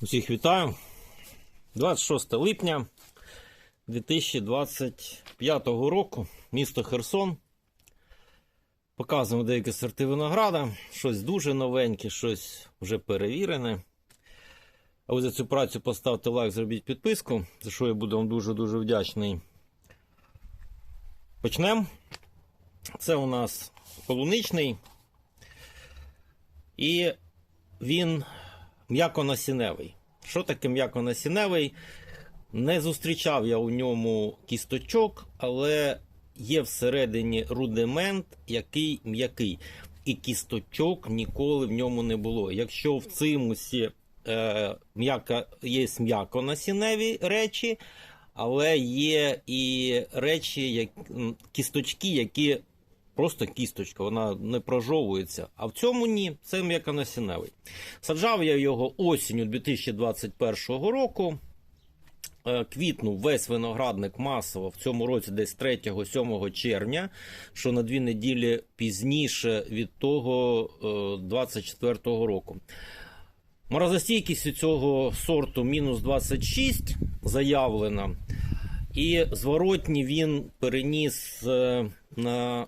Усіх вітаю. 26 липня 2025 року. Місто Херсон. Показуємо деякі сорти винограда. Щось дуже новеньке, щось вже перевірене. А ви за цю працю поставте лайк, зробіть підписку, за що я буду вам дуже-дуже вдячний. Почнемо. Це у нас полуничний. І він м'яконасіневий. Що таке м'яконасіневий? Не зустрічав я у ньому кісточок, але є всередині рудимент, який м'який. І кісточок ніколи в ньому не було. Якщо в цимусі е, м'яко, є м'яконасіневі речі, але є і речі, як, кісточки, які просто кісточка, вона не прожовується. А в цьому ні, це м'яконасіневий. Саджав я його осінню 2021 року. Е, Квітнув весь виноградник масово в цьому році, десь 3-7 червня, що на дві неділі пізніше від того 24 року. Морозостійкість у цього сорту мінус 26 заявлена. І зворотні він переніс е, на,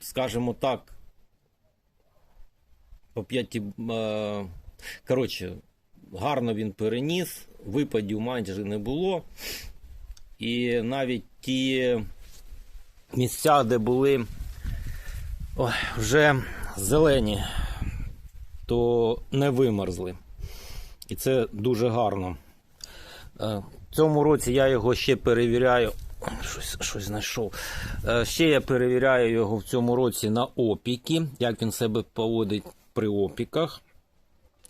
скажімо так, по п'яті. е, Коротше, гарно він переніс, випадів майже не було. І навіть ті місця, де були ой, вже зелені, то не вимерзли. І це дуже гарно. Е, В цьому році я його ще перевіряю. Щось, щось знайшов. Е, Ще я перевіряю його в цьому році на опіки, як він себе поводить при опіках.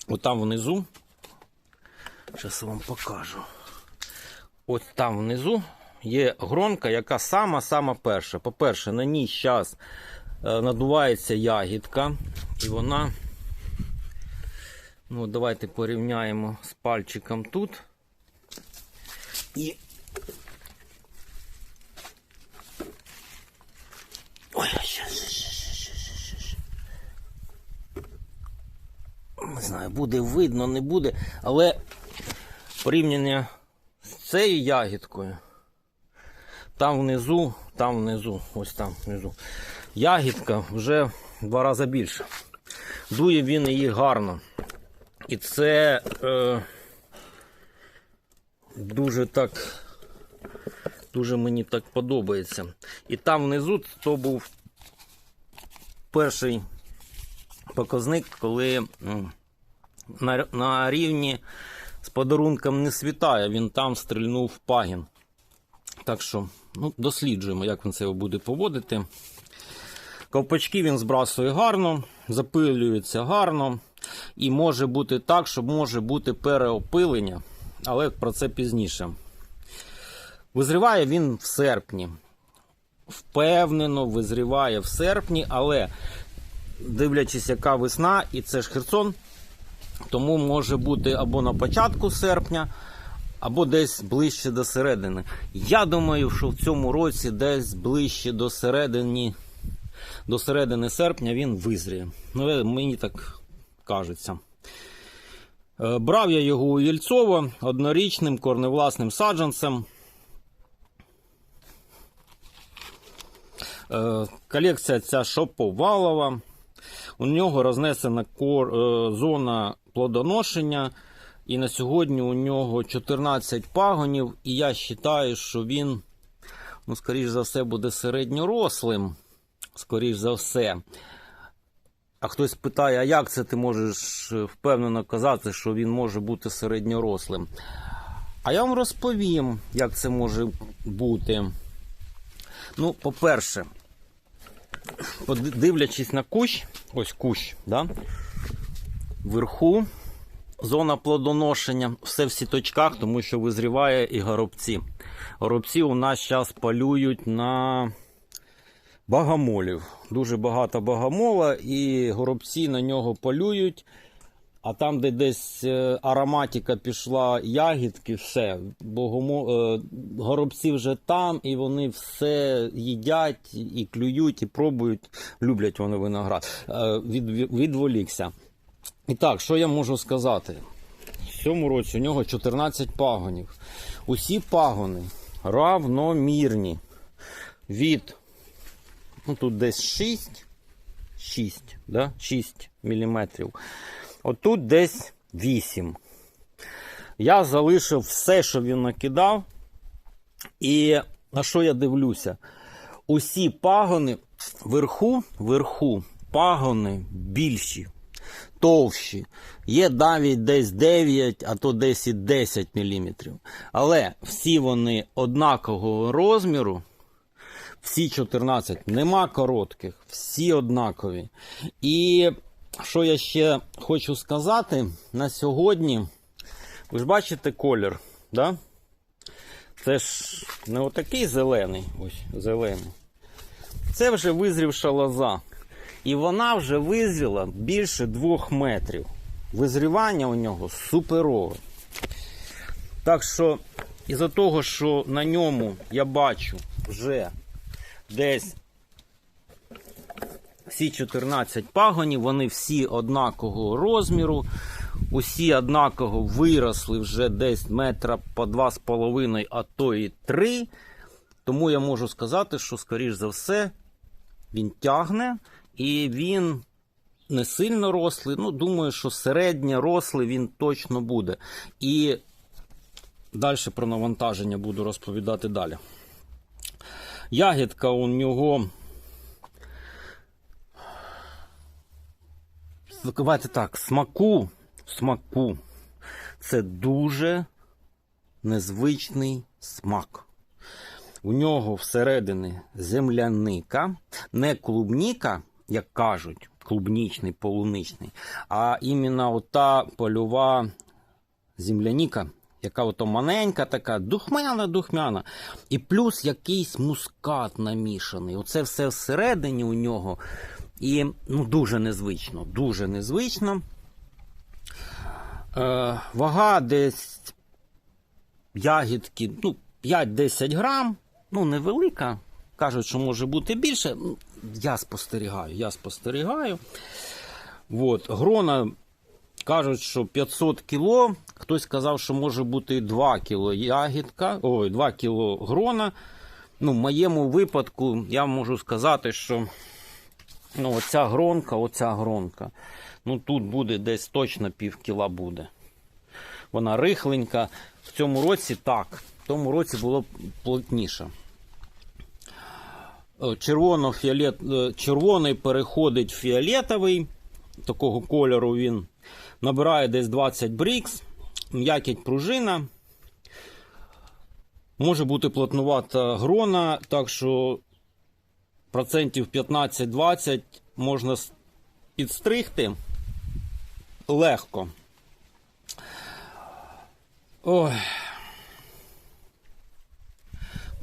От там внизу. Зараз вам покажу. От там внизу є гронка, яка сама-сама перша. По-перше, на ній зараз надувається ягідка, і вона. Ну, давайте порівняємо з пальчиком тут. І. буде видно, не буде, але порівняння з цією ягідкою. Там внизу, там внизу, ось там внизу. Ягідка вже в два рази більше. Дує він її гарно. І це е, дуже так. Дуже мені так подобається. І там внизу то був перший показник, коли на, на рівні з подарунком не світає, він там стрільнув пагін. Так що ну, досліджуємо, як він себе буде поводити. Ковпачки він збрасує гарно, запилюється гарно. І може бути так, що може бути переопилення, але про це пізніше. Визріває він в серпні. Впевнено, визріває в серпні, але дивлячись, яка весна, і це ж Херсон, тому може бути або на початку серпня, або десь ближче до середини. Я думаю, що в цьому році десь ближче до середини, до середини серпня він визріє. Ну, мені так кажеться. Е, Брав я його у Єльцово однорічним корневласним саджанцем. Е, Колекція ця шоповалова. У нього рознесена кор, е, зона плодоношення. І на сьогодні у нього 14 пагонів. І я вважаю, що він, ну, скоріш за все, буде середньорослим. Скоріш за все. А хтось питає, а як це ти можеш е, впевнено казати, що він може бути середньорослим? А я вам розповім, як це може бути. Ну, по-перше, дивлячись на кущ, ось кущ, да? вверху зона плодоношення, все в сіточках, тому що визріває і горобці. Горобці у нас зараз палюють на багамолів. Дуже багато багамола, і горобці на нього полюють. А там, де десь е, ароматика пішла ягідки, все, богомо... е, горобці вже там, і вони все їдять, і клюють, і пробують. Люблять вони виноград. Е, від, відволікся. І так, що я можу сказати? цьому році у нього 14 пагонів. Усі пагони равномірні. Від, ну тут десь 6, 6, да? 6 мм. Отут десь 8. Я залишив все, що він накидав. І на що я дивлюся? Усі пагони вверху, вверху пагони більші, товщі. Є навіть десь 9, а то десь і 10 мм. Але всі вони однакового розміру. Всі 14, нема коротких, всі однакові. І що я ще хочу сказати на сьогодні, ви ж бачите колір, да? Це ж не отакий зелений, ось зелений. Це вже визрівша лоза. І вона вже визріла більше двох метрів. Визрівання у нього суперове. Так що, із-за того, що на ньому я бачу вже десь всі 14 пагонів, вони всі однакового розміру, усі однаково виросли вже десь метра по 2,5, а то і 3. Тому я можу сказати, що, скоріш за все, він тягне і він не сильно рослий. Ну, думаю, що середньо рослий він точно буде. І далі про навантаження буду розповідати далі. Ягідка у нього. Давайте так, смаку, смаку. Це дуже незвичний смак. У нього всередині земляника, не клубніка, як кажуть, клубнічний, полуничний, а іменно ота польова земляніка, яка ото маленька така, духмяна, духмяна. І плюс якийсь мускат намішаний. Оце все всередині у нього. І ну, дуже незвично, дуже незвично. Е, вага десь ягідки ну, 5-10 грам, ну невелика. Кажуть, що може бути більше. Я спостерігаю, я спостерігаю. От. Грона кажуть, що 500 кіло. Хтось сказав, що може бути і 2 кіло ягідка, ой, 2 кіло грона. Ну, в моєму випадку я можу сказати, що ну, оця гронка, оця гронка. Ну тут буде десь точно пів кіла буде. Вона рихленька. В цьому році так. В тому році було плотніше. Червоно -фіолет... Червоний переходить в фіолетовий. Такого кольору він набирає десь 20 брікс. М'якіть пружина. Може бути плотнувата грона, так що процентів 15-20 можна підстригти легко. Ой.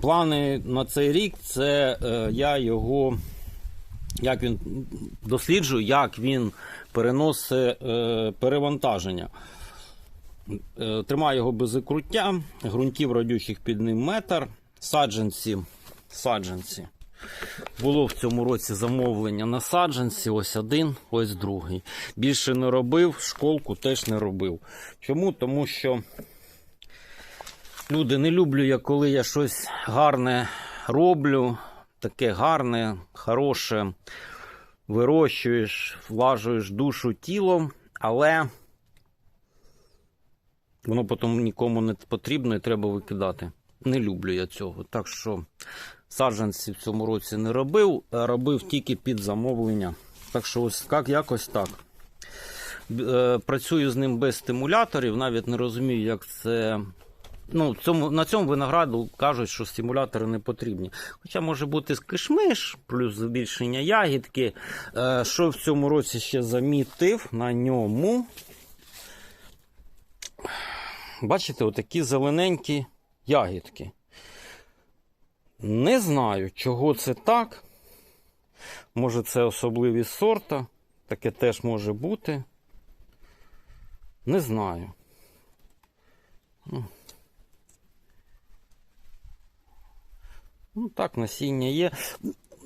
Плани на цей рік це е, я його, як він досліджую, як він переносить е, перевантаження. Е, тримаю його без ікруття, ґрунтів родючих під ним метр, саджанці. саджанці. Було в цьому році замовлення на саджанці, ось один, ось другий. Більше не робив, школку теж не робив. Чому? Тому що люди не люблю я, коли я щось гарне роблю, таке гарне, хороше, вирощуєш, влажуєш душу тілом, але воно потім нікому не потрібно і треба викидати. Не люблю я цього. Так що саджанці в цьому році не робив, робив тільки під замовлення. Так що, ось як якось так. Е, Працюю з ним без стимуляторів, навіть не розумію, як це. Ну, цьому, На цьому винограду кажуть, що стимулятори не потрібні. Хоча може бути кишмиш, плюс збільшення ягідки. Е, Що в цьому році ще замітив на ньому. Бачите, отакі зелененькі ягідки. Не знаю, чого це так. Може, це особливість сорта. Таке теж може бути. Не знаю. Ну, так, насіння є.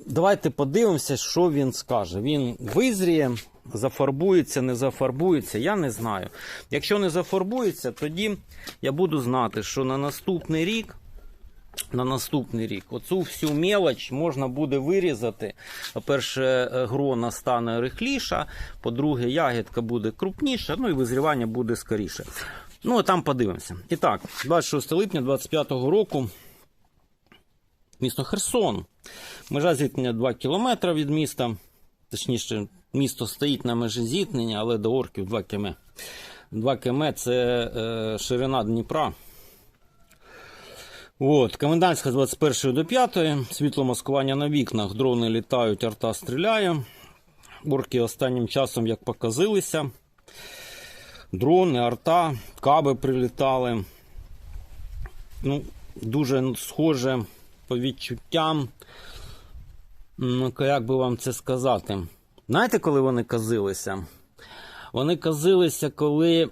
давайте подивимося, що він скаже. Він визріє, зафарбується, не зафарбується, я не знаю. Якщо не зафарбується, тоді я буду знати, що на наступний рік. На наступний рік оцю всю мелоч можна буде вирізати. По-перше, е, грона стане рихліша, по-друге, ягідка буде крупніша, ну і визрівання буде скоріше. Ну, а там подивимося. І так, 26 липня 2025 року. Місто Херсон. Межа зіткнення 2 км від міста. Точніше, місто стоїть на межі зіткнення, але до орків 2 км. 2 км це е, ширина Дніпра. От, комендантська з 21 до 5, світло маскування на вікнах, дрони літають, арта стріляє. Орки останнім часом як показилися. Дрони, арта, каби прилітали. Ну, дуже схоже по відчуттям. Ну, як би вам це сказати? Знаєте, коли вони казилися? Вони казилися, коли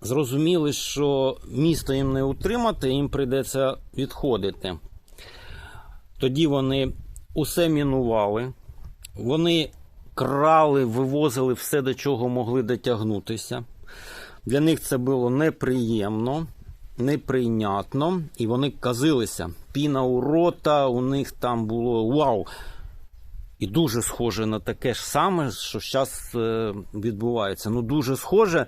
зрозуміли, що місто їм не утримати, їм прийдеться відходити. Тоді вони усе мінували, вони крали, вивозили все, до чого могли дотягнутися. Для них це було неприємно, неприйнятно, і вони казилися. Піна у рота, у них там було вау! І дуже схоже на таке ж саме, що зараз відбувається. Ну, дуже схоже.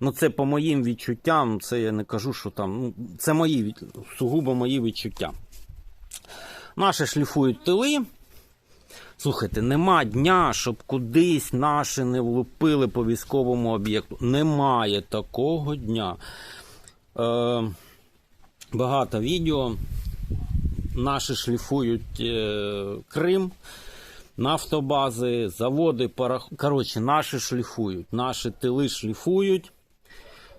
Ну, це по моїм відчуттям, це я не кажу, що там. Ну, це мої сугубо мої відчуття. Наші шліфують тили. Слухайте, нема дня, щоб кудись наші не влупили по військовому об'єкту. Немає такого дня. Е, багато відео. Наші шліфують е, Крим, нафтобази, заводи, парах... Коротше, наші шліфують, наші тили шліфують.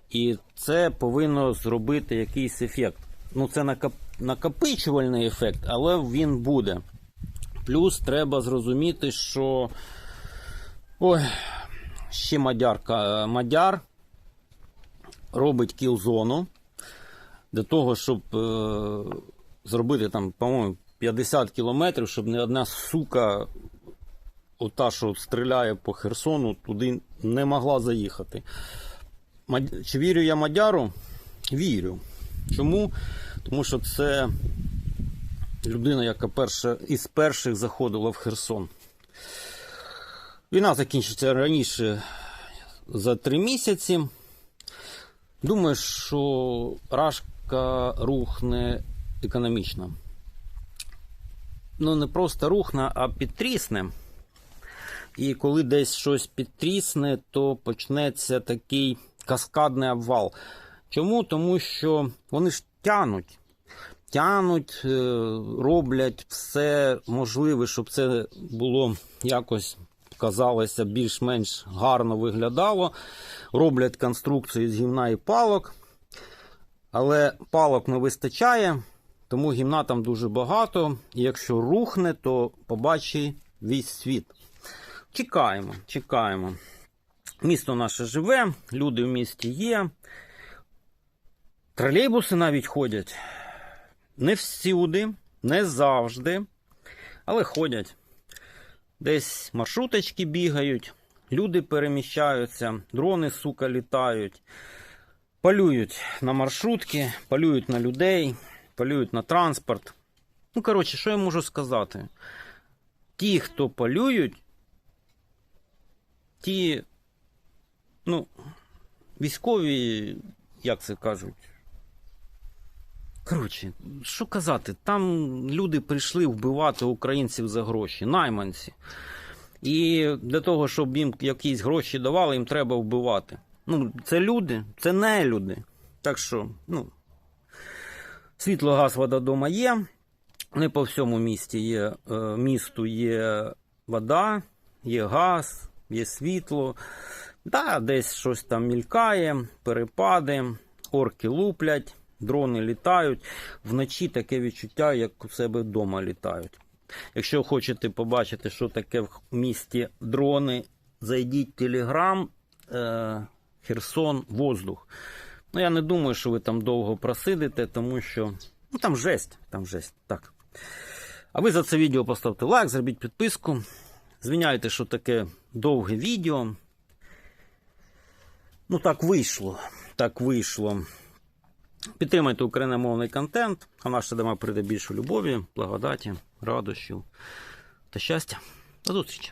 І це повинно зробити якийсь ефект. Ну, це накоп... накопичувальний ефект, але він буде. Плюс треба зрозуміти, що ой, ще мадярка. Мадяр робить кіл-зону для того, щоб е, зробити там, по-моєму, 50 кілометрів, щоб не одна сука, ота, що стріляє по Херсону, туди не могла заїхати. Чи вірю я Мадяру? Вірю. Чому? Тому що це людина, яка перша, із перших заходила в Херсон. Війна закінчиться раніше за три місяці. Думаю, що Рашка рухне економічно. Ну, не просто рухне, а підтрісне. І коли десь щось підтрісне, то почнеться такий каскадний обвал. Чому? Тому що вони ж тянуть. Тянуть, е, роблять все можливе, щоб це було якось казалося більш-менш гарно виглядало. Роблять конструкції з гімна і палок. Але палок не вистачає, тому гімна там дуже багато. І якщо рухне, то побачить весь світ. Чекаємо, чекаємо. Місто наше живе, люди в місті є. Тролейбуси навіть ходять. Не всюди, не завжди, але ходять. Десь маршруточки бігають, люди переміщаються, дрони, сука, літають, полюють на маршрутки, полюють на людей, полюють на транспорт. Ну, коротше, що я можу сказати? Ті, хто полюють, ті, ну, військові, як це кажуть. Коротше, що казати, там люди прийшли вбивати українців за гроші, найманці. І для того, щоб їм якісь гроші давали, їм треба вбивати. Ну, це люди, це не люди. Так що, ну, світло, газ, вода дома є. Не по всьому місті є, е, місту є вода, є газ, є світло. Да, десь щось там мількає, перепади, орки луплять, дрони літають. Вночі таке відчуття, як у себе вдома літають. Якщо хочете побачити, що таке в місті дрони, зайдіть в Телеграм, е, Херсон, воздух. Ну, я не думаю, що ви там довго просидите, тому що ну, там жесть, там жесть. Так. А ви за це відео поставте лайк, зробіть підписку. Звиняйте, що таке довге відео. Ну, так вийшло. Так вийшло. Підтримайте україномовний контент, а наш садима прийде більше любові, благодаті, радощів та щастя. До зустрічі!